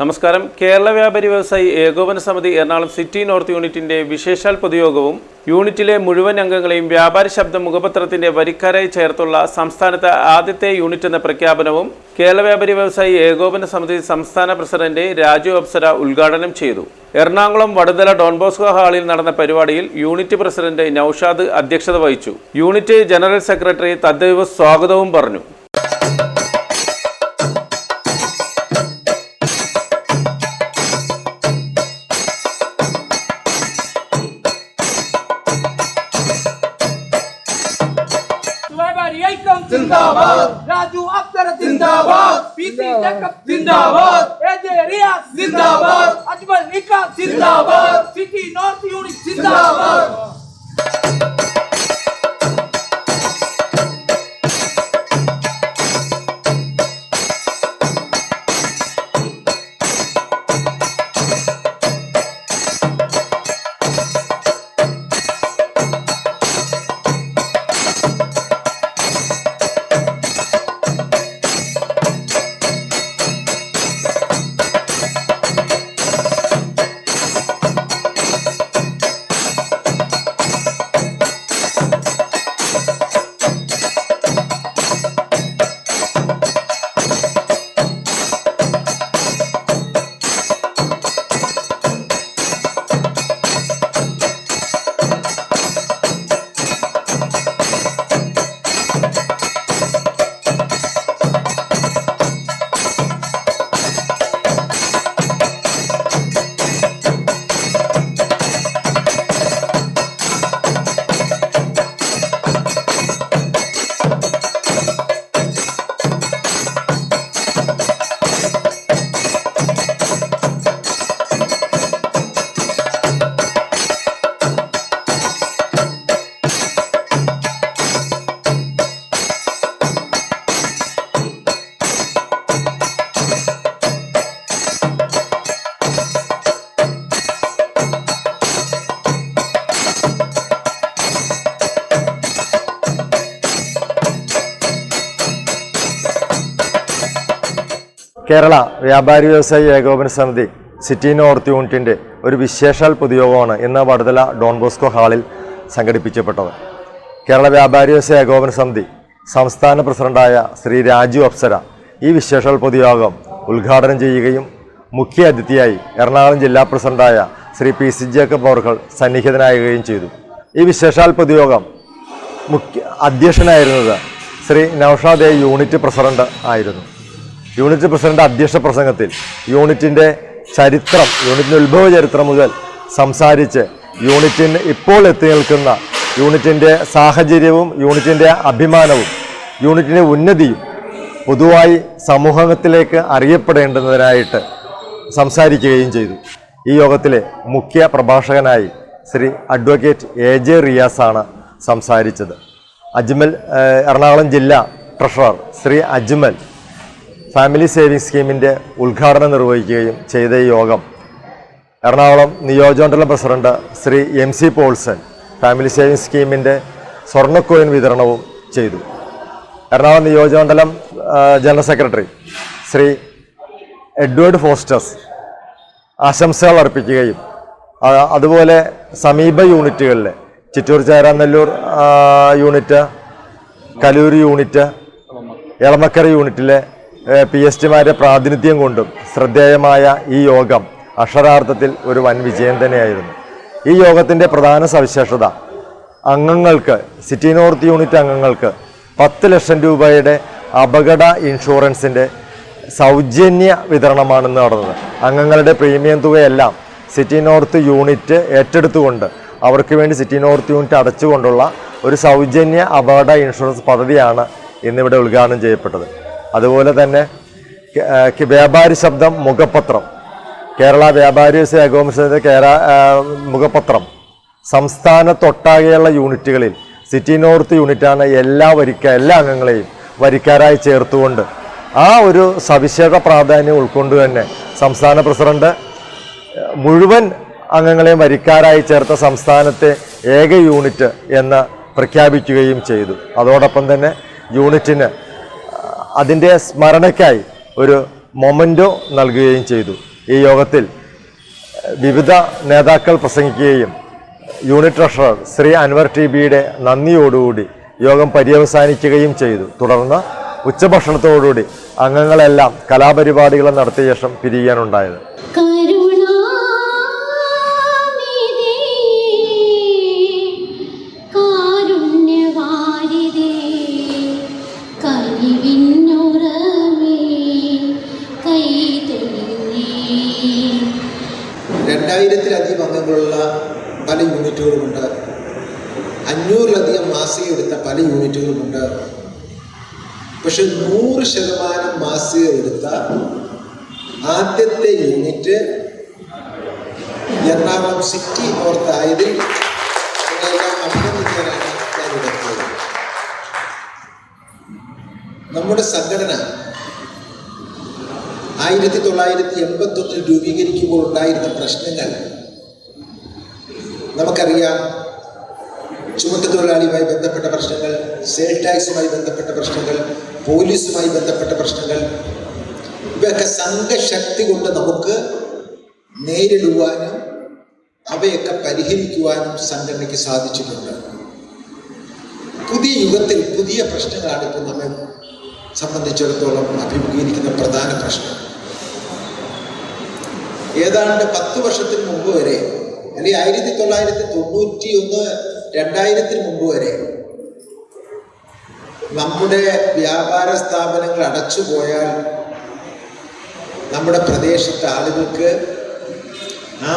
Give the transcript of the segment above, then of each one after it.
നമസ്കാരം. കേരള വ്യാപാരി വ്യവസായി ഏകോപന സമിതി എറണാകുളം സിറ്റി നോർത്ത് യൂണിറ്റിന്റെ വിശേഷാൽ പൊതുയോഗവും യൂണിറ്റിലെ മുഴുവൻ അംഗങ്ങളെയും വ്യാപാരി ശബ്ദ മുഖപത്രത്തിന്റെ വരിക്കാരായി ചേർത്തുള്ള സംസ്ഥാനത്തെ ആദ്യത്തെ യൂണിറ്റ് എന്ന പ്രഖ്യാപനവും കേരള വ്യാപാരി വ്യവസായി ഏകോപന സമിതി സംസ്ഥാന പ്രസിഡന്റ് രാജു അപ്സര ഉദ്ഘാടനം ചെയ്തു. എറണാകുളം വടുതല ഡോൺബോസ്കോ ഹാളിൽ നടന്ന പരിപാടിയിൽ യൂണിറ്റ് പ്രസിഡന്റ് നൌഷാദ് അധ്യക്ഷത വഹിച്ചു. യൂണിറ്റ് ജനറൽ സെക്രട്ടറി തദ്ദൈവ സ്വാഗതവും പറഞ്ഞു. പി സി കേരള വ്യാപാരി വ്യവസായി ഏകോപന സമിതി സിറ്റി നോർത്ത് യൂണിറ്റിന്റെ ഒരു വിശേഷാൽ പൊതുയോഗമാണ് ഇന്ന് വടുതല ഡോൺ ബോസ്കോ ഹാളിൽ സംഘടിപ്പിക്കപ്പെട്ടത്. കേരള വ്യാപാരി വ്യവസായ ഏകോപന സമിതി സംസ്ഥാന പ്രസിഡന്റായ ശ്രീ രാജു അപ്സര ഈ വിശേഷാൽ പൊതുയോഗം ഉദ്ഘാടനം ചെയ്യുകയും മുഖ്യ അതിഥിയായി എറണാകുളം ജില്ലാ പ്രസിഡന്റായ ശ്രീ പി സി ജേക്കബ് അവർകൾ സന്നിഹിതനാകുകയും ചെയ്തു. ഈ വിശേഷാൽ പൊതുയോഗം മുഖ്യ അധ്യക്ഷനായിരുന്നത് ശ്രീ നൌഷാദ് യൂണിറ്റ് പ്രസിഡന്റ് ആയിരുന്നു. യൂണിറ്റ് പ്രസിഡന്റ് അധ്യക്ഷ പ്രസംഗത്തിൽ യൂണിറ്റിന്റെ ചരിത്രം യൂണിറ്റിന്റെ ഉത്ഭവ ചരിത്രം മുതൽ സംസാരിച്ച് യൂണിറ്റിന് ഇപ്പോൾ എത്തി നിൽക്കുന്ന യൂണിറ്റിന്റെ സാഹചര്യവും യൂണിറ്റിന്റെ അഭിമാനവും യൂണിറ്റിന്റെ ഉന്നതിയും പൊതുവായി സമൂഹത്തിലേക്ക് അറിയപ്പെടേണ്ടുന്നതിനായിട്ട് സംസാരിക്കുകയും ചെയ്തു. ഈ യോഗത്തിലെ മുഖ്യ പ്രഭാഷകനായി ശ്രീ അഡ്വക്കേറ്റ് എ ജെ റിയാസാണ് സംസാരിച്ചത്. അജ്മൽ എറണാകുളം ജില്ലാ treasurer Shri Ajmal family saving സ്കീമിന്റെ ഉദ്ഘാടനം നിർവഹിക്കുകയും ചെയ്ത ഈ യോഗം എറണാകുളം നിയോജകമണ്ഡലം president Shri M C Paulson family saving സ്കീമിന്റെ സ്വർണക്കോയിൻ വിതരണവും ചെയ്തു. എറണാകുളം നിയോജകമണ്ഡലം ജനറൽ സെക്രട്ടറി ശ്രീ എഡ്വേർഡ് ഫോസ്റ്റസ് ആശംസകൾ അർപ്പിക്കുകയും അതുപോലെ സമീപ യൂണിറ്റുകളിലെ ചിറ്റൂർ ചേരാനെല്ലൂർ യൂണിറ്റ് കലൂർ യൂണിറ്റ് എളമക്കര യൂണിറ്റിലെ പി എസ് ടിമാരുടെ പ്രാതിനിധ്യം കൊണ്ടും ശ്രദ്ധേയമായ ഈ യോഗം അക്ഷരാർത്ഥത്തിൽ ഒരു വൻ വിജയം തന്നെയായിരുന്നു. ഈ യോഗത്തിന്റെ പ്രധാന സവിശേഷത അംഗങ്ങൾക്ക് സിറ്റി നോർത്ത് യൂണിറ്റ് അംഗങ്ങൾക്ക് പത്ത് ലക്ഷം രൂപയുടെ അപകട ഇൻഷുറൻസിന്റെ സൗജന്യ വിതരണമാണ് നടന്നത്. അംഗങ്ങളുടെ പ്രീമിയം തുകയെല്ലാം സിറ്റി നോർത്ത് യൂണിറ്റ് ഏറ്റെടുത്തുകൊണ്ട് അവർക്ക് വേണ്ടി സിറ്റി നോർത്ത് യൂണിറ്റ് അടച്ചുകൊണ്ടുള്ള ഒരു സൗജന്യ അപകട ഇൻഷുറൻസ് പദ്ധതിയാണ് ഇന്നിവിടെ ഉദ്ഘാടനം ചെയ്യപ്പെട്ടത്. അതുപോലെ തന്നെ വ്യാപാരി ശബ്ദം മുഖപത്രം. കേരള വ്യാപാരി ഏകോപനത്തിന്റെ കേര മുഖപത്രം. സംസ്ഥാനത്തൊട്ടാകെയുള്ള യൂണിറ്റുകളിൽ സിറ്റി നോർത്ത് യൂണിറ്റാണ് എല്ലാ വരിക്ക എല്ലാ അംഗങ്ങളെയും വരിക്കാരായി ചേർത്തുകൊണ്ട് ആ ഒരു സവിശേഷ പ്രാധാന്യം ഉൾക്കൊണ്ട് തന്നെ സംസ്ഥാന പ്രസിഡന്റ് മുഴുവൻ അംഗങ്ങളെയും വരിക്കാരായി ചേർത്ത സംസ്ഥാനത്തെ ഏക യൂണിറ്റ് എന്ന് പ്രഖ്യാപിക്കുകയും ചെയ്തു. അതോടൊപ്പം തന്നെ യൂണിറ്റിന് അതിന്റെ സ്മരണയ്ക്കായി ഒരു മൊമെന്റോ നൽകുകയും ചെയ്തു. ഈ യോഗത്തിൽ വിവിധ നേതാക്കൾ പ്രസംഗിക്കുകയും unit treasurer Shri Anwar T ബിയുടെ നന്ദിയോടുകൂടി യോഗം പര്യവസാനിക്കുകയും ചെയ്തു. തുടർന്ന് ഉച്ചഭക്ഷണത്തോടുകൂടി അംഗങ്ങളെല്ലാം കലാപരിപാടികൾ നടത്തിയ ശേഷം പിരിയാനുണ്ടായത്. യൂണിറ്റുകളുമുണ്ട് അഞ്ഞൂറിലധികം മാസിക എടുത്ത പല യൂണിറ്റുകളുമുണ്ട് പക്ഷെ നൂറ് ശതമാനം മാസിക എടുത്ത ആദ്യത്തെ യൂണിറ്റ് എറണാകുളം സിറ്റി ഓർത്തായതിൽ അഭിനന്ദിക്കാനാണ് നമ്മുടെ സംഘടന ആയിരത്തി തൊള്ളായിരത്തി എൺപത്തൊന്നിൽ രൂപീകരിക്കുമ്പോൾ ഉണ്ടായിരുന്ന പ്രശ്നങ്ങൾ നമുക്കറിയാം ചുമട്ടുതൊഴിലാളിയുമായി ബന്ധപ്പെട്ട പ്രശ്നങ്ങൾ സെയിൽ ടാക്സുമായി ബന്ധപ്പെട്ട പ്രശ്നങ്ങൾ പോലീസുമായി ബന്ധപ്പെട്ട പ്രശ്നങ്ങൾ. ഇവയൊക്കെ സംഘശക്തി കൊണ്ട് നമുക്ക് നേരിടുവാനും അവയൊക്കെ പരിഹരിക്കുവാനും സംഘടനയ്ക്ക് സാധിച്ചിട്ടുണ്ട്. പുതിയ യുഗത്തിൽ പുതിയ പ്രശ്നങ്ങളാണ് ഇപ്പോൾ നമ്മെ സംബന്ധിച്ചിടത്തോളം അഭിമുഖീകരിക്കുന്ന പ്രധാന പ്രശ്നം. ഏതാണ്ട് പത്ത് വർഷത്തിന് മുമ്പ് വരെ അല്ലെങ്കിൽ ആയിരത്തി തൊള്ളായിരത്തി തൊണ്ണൂറ്റി ഒന്ന് രണ്ടായിരത്തിന് മുമ്പ് വരെ നമ്മുടെ വ്യാപാര സ്ഥാപനങ്ങൾ അടച്ചുപോയാൽ നമ്മുടെ പ്രദേശത്തെ ആളുകൾക്ക്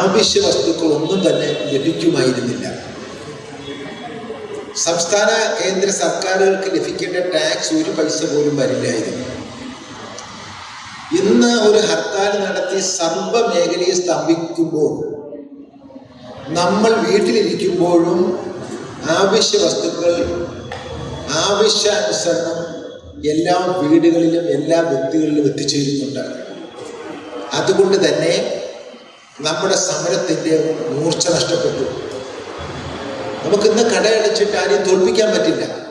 ആവശ്യ വസ്തുക്കൾ ഒന്നും തന്നെ ലഭിക്കുമായിരുന്നില്ല. സംസ്ഥാന കേന്ദ്ര സർക്കാരുകൾക്ക് ലഭിക്കേണ്ട ടാക്സ് ഒരു പൈസ പോലും വരില്ലായിരുന്നു. ഇന്ന് ഒരു ഹർത്താൽ നടത്തി സർവ മേഖലയെ സ്തംഭിക്കുമ്പോൾ നമ്മൾ വീട്ടിലിരിക്കുമ്പോഴും ആവശ്യ വസ്തുക്കൾ ആവശ്യാനുസരണം എല്ലാ വീടുകളിലും എല്ലാ വ്യക്തികളിലും എത്തിച്ചേരുന്നുണ്ട്. അതുകൊണ്ട് തന്നെ നമ്മുടെ സമരത്തിന്റെ മൂർച്ച നഷ്ടപ്പെട്ടു. നമുക്കിന്ന് കടയടച്ചിട്ട് ആരെയും തോൽപ്പിക്കാൻ പറ്റില്ല.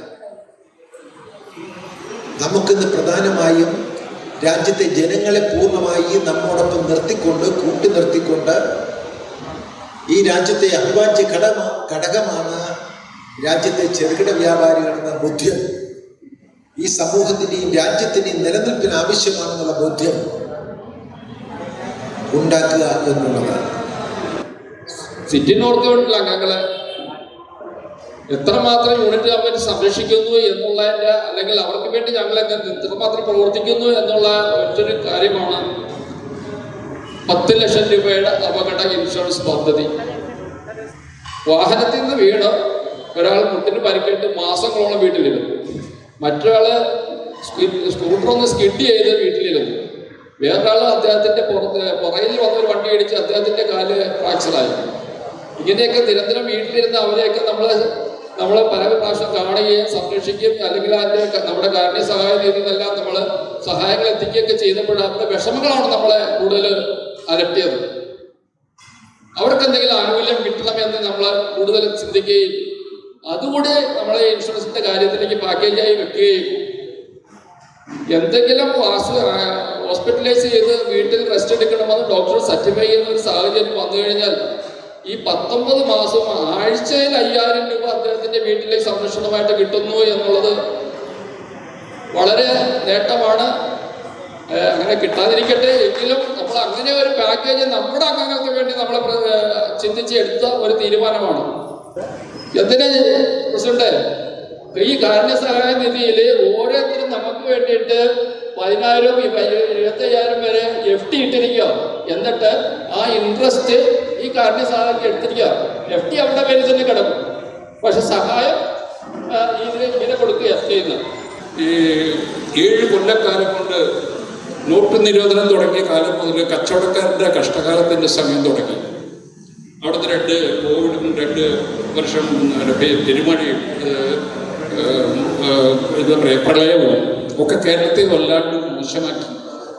നമുക്കിന്ന് പ്രധാനമായും രാജ്യത്തെ ജനങ്ങളെ പൂർണമായി നമ്മോടൊപ്പം നിർത്തിക്കൊണ്ട് കൂട്ടി നിർത്തിക്കൊണ്ട് ഈ രാജ്യത്തെ അഭിവാജ്യ ഘടക ഘടകമാണ് രാജ്യത്തെ ചെറുകിട വ്യാപാരികളെന്ന ബോധ്യം ഈ സമൂഹത്തിന്റെയും രാജ്യത്തിന്റെയും നിലനിൽപ്പിന് ആവശ്യമാണെന്നുള്ള ബോധ്യം ഉണ്ടാക്കുക എന്നുള്ളതാണ്. സിറ്റി നോർത്ത് യൂണിറ്റിലെ അംഗങ്ങളെ എത്രമാത്രം യൂണിറ്റ് ഗവൺമെന്റ് സംരക്ഷിക്കുന്നു എന്നുള്ളതിന്റെ അല്ലെങ്കിൽ അവർക്ക് വേണ്ടി ഞങ്ങൾ എത്രമാത്രം പ്രവർത്തിക്കുന്നു എന്നുള്ള ഒറ്റൊരു കാര്യമാണ് പത്ത് ലക്ഷം രൂപയുടെ അപകട ഇൻഷുറൻസ് പദ്ധതി. വാഹനത്തിൽ നിന്ന് വീണ് ഒരാൾ മുട്ടിന് പരിക്കേറ്റ് മാസങ്ങളോളം വീട്ടിലിരുന്നു. മറ്റൊരാൾ സ്കി- സ്കൂട്ടർ ഒന്ന് സ്കിഡ് ചെയ്ത് വീട്ടിലിരുന്നു. വേറൊരാൾ അദ്ദേഹത്തിന്റെ പുറത്ത് പുറയിൽ വന്നൊരു വണ്ടി ഇടിച്ച് അദ്ദേഹത്തിന്റെ കാൽ ഫ്രാക്ചറായി ഇങ്ങനെയൊക്കെ നിരന്തരം വീട്ടിലിരുന്ന് അവരെയൊക്കെ നമ്മൾ നമ്മൾ പല പ്രാവശ്യം കാണുകയും സംരക്ഷിക്കുകയും അല്ലെങ്കിൽ അതിന്റെ നമ്മുടെ കാരുണ്യ സഹായ നിന്നെല്ലാം നമ്മൾ സഹായങ്ങൾ എത്തിക്കുകയൊക്കെ ചെയ്തപ്പോൾ അവരുടെ വിഷമങ്ങളാണ് നമ്മളെ കൂടുതൽ അലട്ടിയത്. അവർക്ക് എന്തെങ്കിലും ആനുകൂല്യം കിട്ടണമെന്ന് നമ്മൾ കൂടുതൽ ചിന്തിക്കുകയും അതുകൂടി നമ്മളെ ഇൻഷുറൻസിന്റെ കാര്യത്തിലേക്ക് പാക്കേജായി വെക്കുകയും എന്തെങ്കിലും ഹോസ്പിറ്റലൈസ് ചെയ്ത് വീട്ടിൽ റെസ്റ്റ് എടുക്കണമെന്ന് ഡോക്ടർ സർട്ടിഫൈ ചെയ്യുന്ന ഒരു സാഹചര്യം വന്നു കഴിഞ്ഞാൽ ഈ പത്തൊമ്പത് മാസം ആഴ്ചയിൽ അയ്യായിരം രൂപ അദ്ദേഹത്തിന്റെ വീട്ടിലേക്ക് സംരക്ഷണമായിട്ട് കിട്ടുന്നു എന്നുള്ളത് വളരെ നേട്ടമാണ്. അങ്ങനെ കിട്ടാതിരിക്കട്ടെ. എങ്കിലും നമ്മൾ അങ്ങനെ ഒരു പാക്കേജ് നമ്മുടെ അംഗങ്ങൾക്ക് വേണ്ടി നമ്മൾ ചിന്തിച്ച് എടുത്ത ഒരു തീരുമാനമാണ്. എന്തിന് പ്രസിഡന്റ്? ഈ കാരുണ്യ സഹായ നിധിയിൽ ഓരോരുത്തരും നമുക്ക് വേണ്ടിയിട്ട് പതിനായിരം ഇരുപത്തി അയ്യായിരം വരെ എഫ് ടി ഇട്ടിരിക്കുക. എന്നിട്ട് ആ ഇൻട്രസ്റ്റ് ഈ കാരുണ്യ സഹായത്തിൽ എടുത്തിരിക്കുക. എഫ് ടി അവരുടെ പേരിൽ തന്നെ കിടക്കും. പക്ഷെ സഹായം ഇതിനെ ഇതിന് ഇങ്ങനെ കൊടുക്കുക ചെയ്യുന്നത് ഈ ഏഴ് കൊല്ലക്കാലം കൊണ്ട് നോട്ട് നിരോധനം തുടങ്ങിയ കാലം മുതൽ കച്ചവടക്കാരുടെ കഷ്ടകാലത്തിന്റെ സമയം തുടങ്ങി. അവിടുത്തെ രണ്ട് കോവിഡും രണ്ട് വർഷം പെരുമഴയും എന്താ പറയുക പ്രളയവും ഒക്കെ കേരളത്തെ വല്ലാണ്ട് മോശമാക്കി.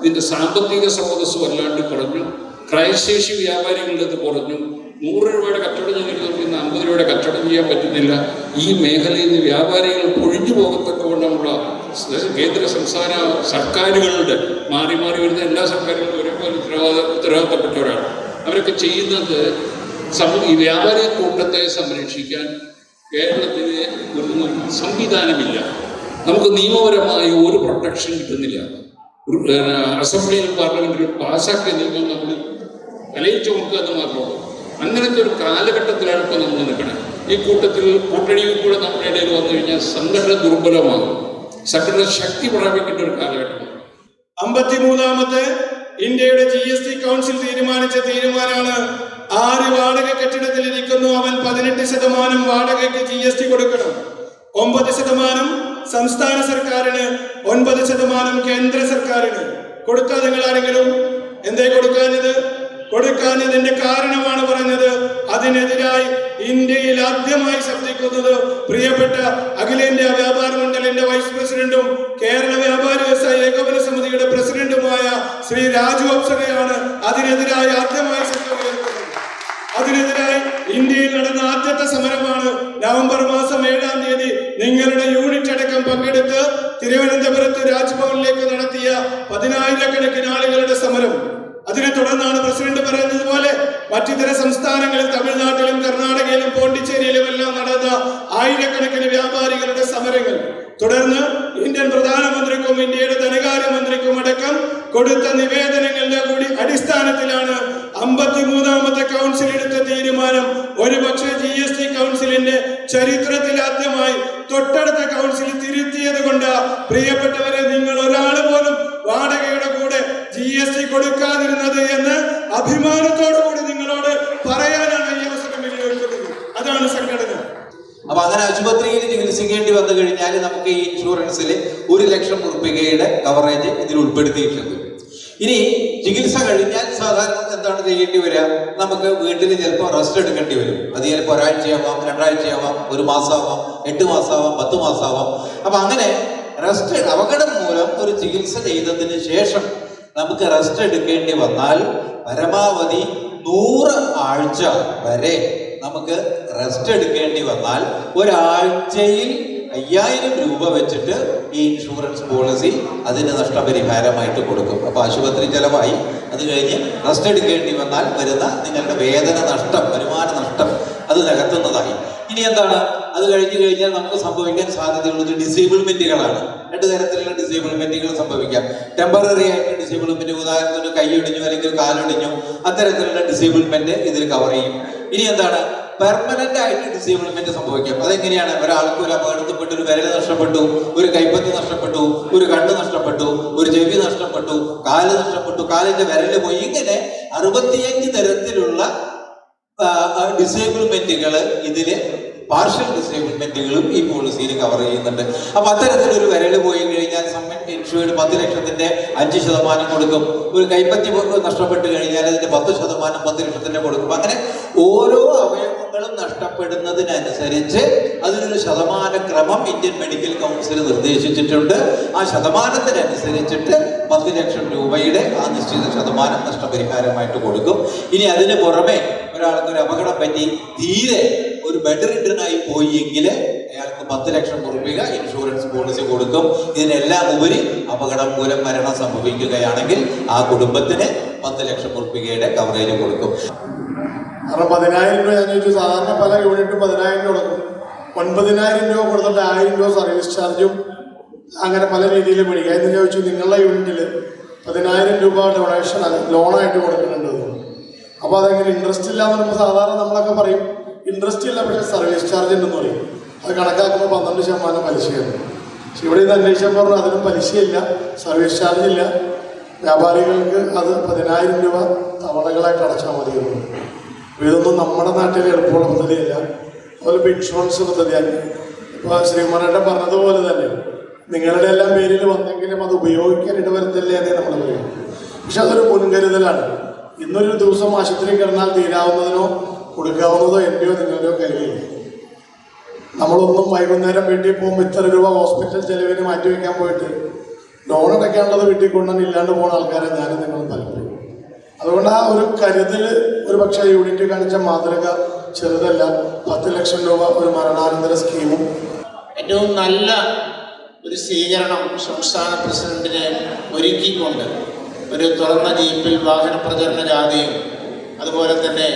ഇതിന്റെ സാമ്പത്തിക സ്രോതസ് വല്ലാണ്ട് കുറഞ്ഞു. ക്രയശേഷി വ്യാപാരികളുടേത് കുറഞ്ഞു. നൂറ് രൂപയുടെ കച്ചവടം ചെയ്യുന്നവർക്ക് അമ്പത് രൂപയുടെ കച്ചവടം ചെയ്യാൻ പറ്റുന്നില്ല. ഈ മേഖലയിൽ നിന്ന് വ്യാപാരികൾ പൊഴിഞ്ഞു പോകത്തക്കവണ്ണമുള്ള സ് കേന്ദ്ര സംസ്ഥാന സർക്കാരുകളുടെ മാറി മാറി വരുന്ന എല്ലാ സർക്കാരുകളും ഒരേപോലെ ഉത്തരവാദ ഉത്തരവാദിത്തപ്പെട്ടവരാണ്. അവരൊക്കെ ചെയ്യുന്നത് സമൂ ഈ വ്യാപാര കൂട്ടത്തെ സംരക്ഷിക്കാൻ കേരളത്തിന് ഒന്നും സംവിധാനമില്ല. നമുക്ക് നിയമപരമായി ഒരു പ്രൊട്ടക്ഷൻ കിട്ടുന്നില്ല. ഒരു, പാർലമെന്റിലും പാസ്സാക്കിയ നിയമം നമ്മൾ തലയിൽ ചുമക്കുക എന്ന് മാത്രമുള്ളൂ അങ്ങനത്തെ ഒരു കാലഘട്ടത്തിലാണ് ഇപ്പോൾ നമ്മൾ നിൽക്കുന്നത്. ഈ കൂട്ടത്തിൽ കൂട്ടണിയിൽ കൂടെ നമ്മുടെ ഇടയിൽ വന്നു കഴിഞ്ഞാൽ സംഘടന ദുർബലമാകും. സംഘടന ശക്തി പ്രാപിക്കേണ്ട ഒരു കാലഘട്ടമാണ്. അമ്പത്തിമൂന്നാമത്തെ ഇന്ത്യയുടെ ജി എസ് ടി കൗൺസിൽ തീരുമാനിച്ച തീരുമാനമാണ് ആര് വാടക കെട്ടിടത്തിൽ ഇരിക്കുന്നു അവൻ പതിനെട്ട് ശതമാനം വാടകയ്ക്ക് ജി എസ് ടി കൊടുക്കണം. ഒമ്പത് ശതമാനം സംസ്ഥാന സർക്കാരിന് ഒൻപത് ശതമാനം കേന്ദ്ര സർക്കാരിന്. കൊടുക്കാതെ നിങ്ങൾ ആരെങ്കിലും എന്തേ കൊടുക്കാഞ്ഞത്? കൊടുക്കാഞ്ഞതിന്റെ കാരണമാണ് പറഞ്ഞത്. അതിനെതിരായി ഇന്ത്യയിൽ ആദ്യമായി ശബ്ദിക്കുന്നത് പ്രിയപ്പെട്ട അഖിലേന്ത്യാ വ്യാപാര മണ്ഡലിന്റെ വൈസ് പ്രസിഡന്റും കേരള വ്യാപാര വ്യവസായ ഏകോപന സമിതിയുടെ പ്രസിഡന്റുമായ ശ്രീ രാജു അപ്സരയാണ് അതിനെതിരായി ആദ്യമായി അതിനെതിരായി ഇന്ത്യയിൽ നടന്ന ആദ്യത്തെ സമരമാണ് നവംബർ മാസം ഏഴാം തീയതി നിങ്ങളുടെ യൂണിറ്റ് അടക്കം പങ്കെടുത്ത് തിരുവനന്തപുരത്ത് രാജ്ഭവനിലേക്ക് നടത്തിയ പതിനായിരക്കണക്കിന് ആളുകളുടെ സമരം. അതിനെ തുടർന്നാണ് പ്രസിഡന്റ് പറയുന്നത് പോലെ മറ്റിതര സംസ്ഥാനങ്ങളിൽ തമിഴ്നാട്ടിലും കർണാടകയിലും പോണ്ടിച്ചേരിയിലും എല്ലാം നടന്ന ആയിരക്കണക്കിന് വ്യാപാരികളുടെ സമരങ്ങൾ. തുടർന്ന് ഇന്ത്യൻ പ്രധാനമന്ത്രിക്കും ഇന്ത്യയുടെ ധനകാര്യമന്ത്രിക്കും അടക്കം കൊടുത്ത നിവേദനങ്ങളുടെ കൂടി അടിസ്ഥാനത്തിലാണ് അമ്പത്തിമൂന്നാമത്തെ കൗൺസിൽ എടുത്ത തീരുമാനം. ഒരുപക്ഷെ ജി എസ് ടി കൗൺസിലിന്റെ ചരിത്രത്തിൽ ആദ്യമായി തൊട്ടടുത്ത കൗൺസിൽ തിരുത്തിയത് കൊണ്ട് പ്രിയപ്പെട്ടവരെ നിങ്ങൾ ഒരാൾ പോലും വാടകയുടെ കൂടെ ജി എസ് ടി കൊടുക്കാതിരുന്നത് എന്ന് അഭിമാനത്തോടു കൂടി നിങ്ങളോട് പറയാനാണ് ഈ അവസരം അതാണ് സംഘടന. അപ്പൊ അങ്ങനെ ആശുപത്രിയിൽ ചികിത്സിക്കേണ്ടി വന്നു കഴിഞ്ഞാൽ നമുക്ക് ഈ ഇൻഷുറൻസിൽ ഒരു ലക്ഷം ഉറുപ്പികയുടെ കവറേജ് ഇതിൽ ഉൾപ്പെടുത്തിയിട്ടുണ്ട്. ഇനി ചികിത്സ കഴിഞ്ഞാൽ സാധാരണ എന്താണ് ചെയ്യേണ്ടി വരിക? നമുക്ക് വീട്ടിൽ ചിലപ്പോൾ റെസ്റ്റ് എടുക്കേണ്ടി വരും. അത് ചിലപ്പോൾ ഒരാഴ്ചയാവാം രണ്ടാഴ്ചയാവാം ഒരു മാസമാവാം എട്ട് മാസമാവാം പത്ത് മാസമാവാം. അപ്പൊ അങ്ങനെ റെസ്റ്റ് അപകടം മൂലം ഒരു ചികിത്സ ചെയ്തതിന് ശേഷം നമുക്ക് റെസ്റ്റ് എടുക്കേണ്ടി വന്നാൽ പരമാവധി നൂറ് ആഴ്ച വരെ നമുക്ക് റെസ്റ്റ് എടുക്കേണ്ടി വന്നാൽ ഒരാഴ്ചയിൽ അയ്യായിരം രൂപ വെച്ചിട്ട് ഈ ഇൻഷുറൻസ് പോളിസി അതിന് നഷ്ടപരിഹാരമായിട്ട് കൊടുക്കും. അപ്പൊ ആശുപത്രി ചെലവായി. അത് കഴിഞ്ഞ് റെസ്റ്റ് എടുക്കേണ്ടി വന്നാൽ വരുന്ന നിങ്ങളുടെ വേദന നഷ്ടം വരുമാന നഷ്ടം അത് നികത്തുന്നതായി. ഇനി എന്താണ്? അത് കഴിഞ്ഞു കഴിഞ്ഞാൽ നമുക്ക് സംഭവിക്കാൻ സാധ്യതയുള്ളത് ഡിസേബിൾമെന്റുകളാണ് രണ്ട് തരത്തിലുള്ള ഡിസേബിൾമെന്റുകൾ സംഭവിക്കാം. ടെമ്പററി ആയിട്ട് ഡിസേബിൾമെന്റ് ഉദാഹരണത്തിന് കൈയൊടിഞ്ഞു അല്ലെങ്കിൽ കാലൊടിഞ്ഞു അത്തരത്തിലുള്ള ഡിസേബിൾമെന്റ് ഇതിൽ കവർ ചെയ്യും. ഇനി എന്താണ്? പെർമനന്റ് ആയിട്ട് ഡിസേബിൾമെന്റ് സംഭവിക്കാം. അതെങ്ങനെയാണ്? ഒരാൾക്ക് ഒരു അപകടത്തിൽപ്പെട്ട് ഒരു വിരൽ നഷ്ടപ്പെട്ടു ഒരു കൈപ്പത്തി നഷ്ടപ്പെട്ടു ഒരു കണ്ണ് നഷ്ടപ്പെട്ടു ഒരു ചെവി നഷ്ടപ്പെട്ടു കാൽ നഷ്ടപ്പെട്ടു കാലിന്റെ വിരൽ പോയി. ഇങ്ങനെ അറുപത്തിയഞ്ച് തരത്തിലുള്ള ഡിസേബിൾമെന്റുകൾ ഇതിൽ പാർഷ്യൽ ഡിസേബിൾമെന്റുകളും ഈ പോളിസിയിൽ കവർ ചെയ്യുന്നുണ്ട്. അപ്പൊ അത്തരത്തിലൊരു വിരൽ പോയി കഴിഞ്ഞാൽ സമ്മൻ ഇൻഷുവേഡ് പത്ത് ലക്ഷത്തിന്റെ അഞ്ച് ശതമാനം കൊടുക്കും. ഒരു കൈപ്പത്തി നഷ്ടപ്പെട്ട് കഴിഞ്ഞാൽ അതിന്റെ പത്ത് ശതമാനം പത്ത് ലക്ഷത്തിന്റെ കൊടുക്കും. അങ്ങനെ ഓരോ അവയവങ്ങളും നഷ്ടപ്പെടുന്നതിനനുസരിച്ച് അതിനൊരു ശതമാന ക്രമം ഇന്ത്യൻ മെഡിക്കൽ കൗൺസിൽ നിർദ്ദേശിച്ചിട്ടുണ്ട്. ആ ശതമാനത്തിനനുസരിച്ചിട്ട് പത്ത് ലക്ഷം രൂപയുടെ ആ നിശ്ചിത ശതമാനം നഷ്ടപരിഹാരമായിട്ട് കൊടുക്കും. ഇനി അതിന് പുറമെ ഒരാൾക്ക് ഒരു അപകടം പറ്റി തീരെ ഒരു ബെഡ് റിട്ടേണായി പോയി എങ്കിൽ അയാൾക്ക് പത്ത് ലക്ഷം രൂപ ഇൻഷുറൻസ് പോളിസി കൊടുക്കും. ഇതിനെല്ലാം ഉപരി അപകടം മൂലം മരണം സംഭവിക്കുകയാണെങ്കിൽ ആ കുടുംബത്തിന് പത്ത് ലക്ഷം രൂപയുടെ കവറേജ് കൊടുക്കും. കാരണം പതിനായിരം രൂപ ഞാൻ സാധാരണ പല യൂണിറ്റും പതിനായിരം രൂപ കൊടുക്കും. ഒൻപതിനായിരം രൂപ കൊടുത്തിട്ട് ആയിരം രൂപ സർവീസ് ചാർജും അങ്ങനെ പല രീതിയിൽ മേടിക്കുക എന്ന് ചോദിച്ചു നിങ്ങളുടെ യൂണിറ്റിൽ പതിനായിരം രൂപ ഡൊണേഷൻ ലോണായിട്ട് കൊടുക്കുന്നുണ്ട് അപ്പോൾ അതെങ്ങനെ ഇൻട്രസ്റ്റ് ഇല്ല എന്ന് പറയുമ്പോൾ സാധാരണ നമ്മളൊക്കെ പറയും ഇൻട്രസ്റ്റ് ഇല്ല പക്ഷേ സർവീസ് ചാർജ് ഉണ്ടെന്ന് പറയും. അത് കണക്കാക്കുമ്പോൾ പന്ത്രണ്ട് ശതമാനം പലിശയാണ് പക്ഷെ ഇവിടെ ഇത് അന്വേഷിച്ചപ്പോൾ അതിനും പലിശയില്ല സർവീസ് ചാർജ് ഇല്ല. വ്യാപാരികൾക്ക് അത് പതിനായിരം രൂപ തവണകളായിട്ട് അടച്ചാൽ മതിയുള്ളൂ ഇതൊന്നും നമ്മുടെ നാട്ടിൽ എളുപ്പമുള്ള പദ്ധതിയല്ല. അതുപോലെ ഇപ്പോൾ ഇൻഷുറൻസ് പദ്ധതിയാണ്. ഇപ്പോൾ ശ്രീമണേട്ടൻ പറഞ്ഞതുപോലെ തന്നെ നിങ്ങളുടെ എല്ലാം പേരിൽ വന്നെങ്കിലും അത് ഉപയോഗിക്കാൻ വരത്തില്ലേ എന്നേ നമ്മൾ പറയും. പക്ഷെ അതൊരു മുൻകരുതലാണ്. ഇന്നൊരു ദിവസം ആശുപത്രി കിടന്നാൽ തീരാവുന്നതിനോ കൊടുക്കാവുന്നതോ എന്റെയോ നിങ്ങളുടെയോ കയ്യിലില്ല. നമ്മളൊന്നും വൈകുന്നേരം വീട്ടിൽ പോകുമ്പോൾ ഇത്ര രൂപ ഹോസ്പിറ്റൽ ചെലവിന് മാറ്റി വയ്ക്കാൻ പോയിട്ട് ലോൺ അടയ്ക്കാനുള്ളത് വീട്ടിൽ കൊണ്ടുവന്ന് ഇല്ലാണ്ട് പോകുന്ന ആൾക്കാരെ ഞാനും നിങ്ങളും താല്പര്യം അതുകൊണ്ട് ആ ഒരു കരുതൽ ഒരു പക്ഷേ യൂണിറ്റ് കാണിച്ച മാതൃക ചെറുതല്ല. പത്ത് ലക്ഷം രൂപ ഒരു മരണാനന്തര സ്കീമും. ഏറ്റവും നല്ല ഒരു സ്വീകരണം സംസ്ഥാന പ്രസിഡന്റിനെ ഒരുക്കിക്കൊണ്ട് ഒരു തുറന്ന ജീപ്പിൽ വാഹന പ്രചരണ ജാഥയും അതുപോലെ തന്നെ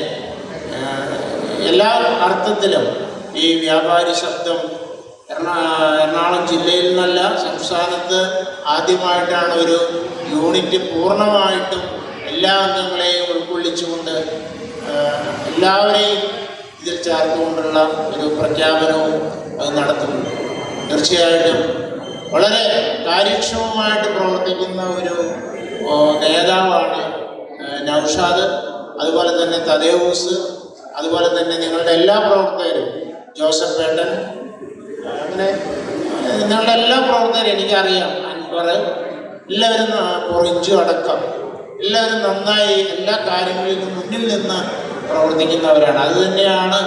എല്ലാ അർത്ഥത്തിലും ഈ വ്യാപാരി ശബ്ദം എറണാ എറണാകുളം ജില്ലയിൽ നിന്നല്ല സംസ്ഥാനത്ത് ആദ്യമായിട്ടാണ് ഒരു യൂണിറ്റ് പൂർണമായിട്ടും എല്ലാ അംഗങ്ങളെയും ഉൾക്കൊള്ളിച്ചുകൊണ്ട് എല്ലാവരെയും ഇതിൽ ചേർത്തുകൊണ്ടുള്ള ഒരു പ്രഖ്യാപനവും അത് നടത്തുന്നു തീർച്ചയായിട്ടും വളരെ കാര്യക്ഷമമായിട്ട് പ്രവർത്തിക്കുന്ന ഒരു നേതാവാണ് നൗഷാദ്. അതുപോലെ തന്നെ തദേവൂസ്. അതുപോലെ തന്നെ ഞങ്ങളുടെ എല്ലാ പ്രവർത്തകരും ജോസഫ് പേട്ടൻ അങ്ങനെ നിങ്ങളുടെ എല്ലാ പ്രവർത്തകരും എനിക്കറിയാം അൻപർ എല്ലാവരും പൊറിഞ്ചു അടക്കം എല്ലാവരും നന്നായി എല്ലാ കാര്യങ്ങളിലും മുന്നിൽ നിന്ന് പ്രവർത്തിക്കുന്നവരാണ്. അതുതന്നെയാണ്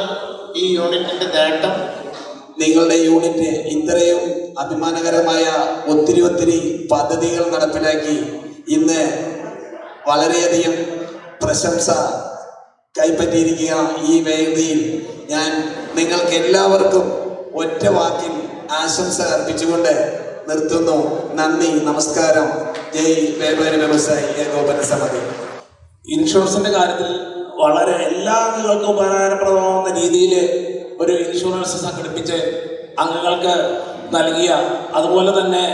ഈ യൂണിറ്റിന്റെ നേട്ടം. നിങ്ങളുടെ യൂണിറ്റ് ഇത്രയും അഭിമാനകരമായ ഒത്തിരി ഒത്തിരി പദ്ധതികൾ നടപ്പിലാക്കി ഇന്ന് വളരെയധികം പ്രശംസ കൈപ്പറ്റിയിരിക്കുക ഈ വേദിയിൽ. ഞാൻ നിങ്ങൾക്ക് എല്ലാവർക്കും ഒറ്റ വാക്കിൽ ആശംസ അർപ്പിച്ചുകൊണ്ട് നിർത്തുന്നു. നന്ദി നമസ്കാരം. ജയ് വ്യാപാരി വ്യവസായി ഏകോപന സമിതി. ഇൻഷുറൻസിന്റെ കാര്യത്തിൽ വളരെ എല്ലാ അംഗങ്ങൾക്കും ഉപകാരപ്രദമാവുന്ന രീതിയിൽ ഒരു ഇൻഷുറൻസ് സംഘടിപ്പിച്ച് അംഗങ്ങൾക്ക് നൽകിയ അതുപോലെ തന്നെ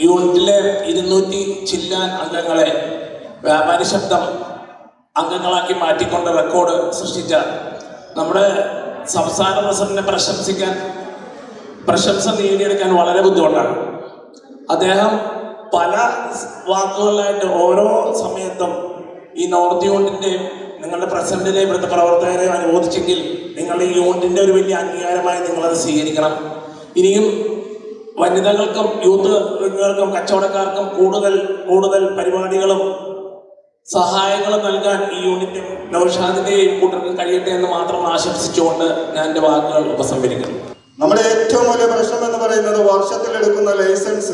യൂണിറ്റിലെ ഇരുന്നൂറ്റി ചില്ലാൻ അംഗങ്ങളെ വ്യാപാരി ശബ്ദം അംഗങ്ങളാക്കി മാറ്റിക്കൊണ്ട് റെക്കോർഡ് സൃഷ്ടിച്ച നമ്മുടെ സംസ്ഥാന പ്രസിഡന്റിനെ പ്രശംസിക്കാൻ പ്രശംസ നേടിയെടുക്കാൻ വളരെ ബുദ്ധിമുട്ടാണ്. അദ്ദേഹം പല വാക്കുകളിലായിട്ട് ഓരോ സമയത്തും ഈ നോർത്ത് യൂണിറ്റിന്റെയും നിങ്ങളുടെ പ്രസിഡന്റിനെയും ഇവിടുത്തെ പ്രവർത്തകരെയും അനുമോദിച്ചെങ്കിൽ നിങ്ങൾ ഈ യൂണിറ്റിന്റെ ഒരു വലിയ അംഗീകാരമായി നിങ്ങളത് സ്വീകരിക്കണം. ഇനിയും വനിതകൾക്കും യൂത്ത് വിങ്ങുകൾക്കും കച്ചവടക്കാർക്കും കൂടുതൽ കൂടുതൽ പരിപാടികളും സഹായങ്ങളും നൽകാൻ ഈ യൂണിറ്റും നൌഷാദിന്റെയും കൂട്ടർക്കും കഴിയട്ടെ എന്ന് മാത്രം ആശംസിച്ചുകൊണ്ട് ഞാൻ എന്റെ വാക്കുകൾ ഉപസംഹരിക്കുന്നു. നമ്മുടെ ഏറ്റവും വലിയ പ്രശ്നം എന്ന് പറയുന്നത് വർഷത്തിൽ എടുക്കുന്ന ലൈസൻസ്.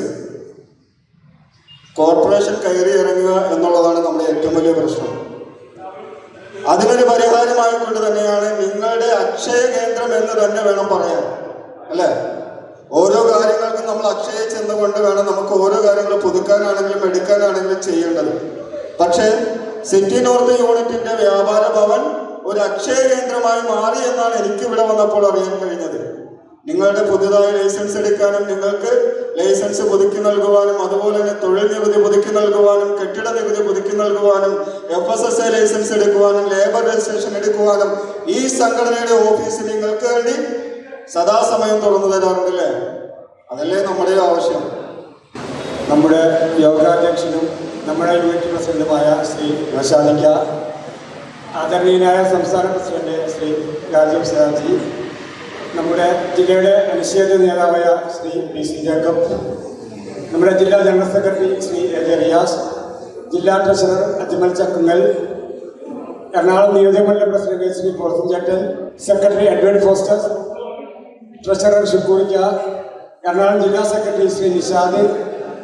കോർപ്പറേഷൻ കയറി ഇറങ്ങുക എന്നുള്ളതാണ് നമ്മുടെ ഏറ്റവും വലിയ പ്രശ്നം. അതിനൊരു പരിഹാരമായിക്കൊണ്ട് തന്നെയാണ് നിങ്ങളുടെ അക്ഷയ കേന്ദ്രം എന്ന് തന്നെ വേണം പറയാൻ അല്ലേ? ഓരോ കാര്യങ്ങൾക്കും നമ്മൾ അക്ഷയ ചെന്നുകൊണ്ട് വേണം നമുക്ക് ഓരോ കാര്യങ്ങൾ പുതുക്കാനാണെങ്കിലും എടുക്കാനാണെങ്കിലും ചെയ്യേണ്ടത്. പക്ഷേ സിറ്റി നോർത്ത് യൂണിറ്റിന്റെ വ്യാപാര ഭവൻ ഒരു അക്ഷയ കേന്ദ്രമായി മാറി എന്നാണ് എനിക്ക് ഇവിടെ വന്നപ്പോൾ അറിയാൻ കഴിഞ്ഞത്. നിങ്ങളുടെ പുതുതായി ലൈസൻസ് എടുക്കാനും നിങ്ങൾക്ക് ലൈസൻസ് പുതുക്കി നൽകുവാനും അതുപോലെ തന്നെ തൊഴിൽ നികുതി പുതുക്കി നൽകുവാനും കെട്ടിട നികുതി പുതുക്കി നൽകുവാനും F S S A license എടുക്കുവാനും labour registration എടുക്കുവാനും ഈ സംഘടനയുടെ ഓഫീസ് നിങ്ങൾക്ക് വേണ്ടി സദാസമയം തുറന്നു തരാറുണ്ടല്ലേ? അതല്ലേ നമ്മുടെ ആവശ്യം. നമ്മുടെ യോഗാധ്യക്ഷനും നമ്മുടെ യൂണിറ്റ് പ്രസിഡന്റുമായ ശ്രീ വശാലിക്ക ആദരണീയനായ സംസ്ഥാന പ്രസിഡന്റ് ശ്രീ രാജീവ് സാജി നമ്മുടെ ജില്ലയുടെ അനുശ്ചേദ നേതാവായ ശ്രീ പി സി ജേക്കബ് നമ്മുടെ ജില്ലാ general secretary Shri A J Riyas ജില്ലാ ട്രഷറർ അജ്മൽ ചക്കുങ്ങൽ എറണാകുളം നിയോജകമണ്ഡലം പ്രസിഡന്റ് ശ്രീ പോർത്തൻ ചേട്ടൻ സെക്രട്ടറി എഡ്വേർഡ് ഫോസ്റ്റർ ട്രഷറർ ഷിപ്പൂരിക്ക എറണാകുളം ജില്ലാ സെക്രട്ടറി ശ്രീ നിഷാദ്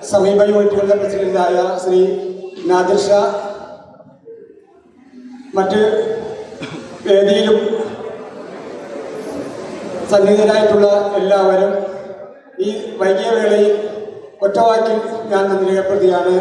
സമീപ യൂണിറ്റുകളുടെ പ്രസിഡന്റായ ശ്രീ നാദിർ ഷാ മറ്റ് വേദിയിലും സന്നിഹിതരായിട്ടുള്ള എല്ലാവരും ഈ വൈകിയ വേളയിൽ ഒറ്റവാക്കിൽ ഞാൻ നന്ദി രേഖപ്പെടുത്തിയാണ്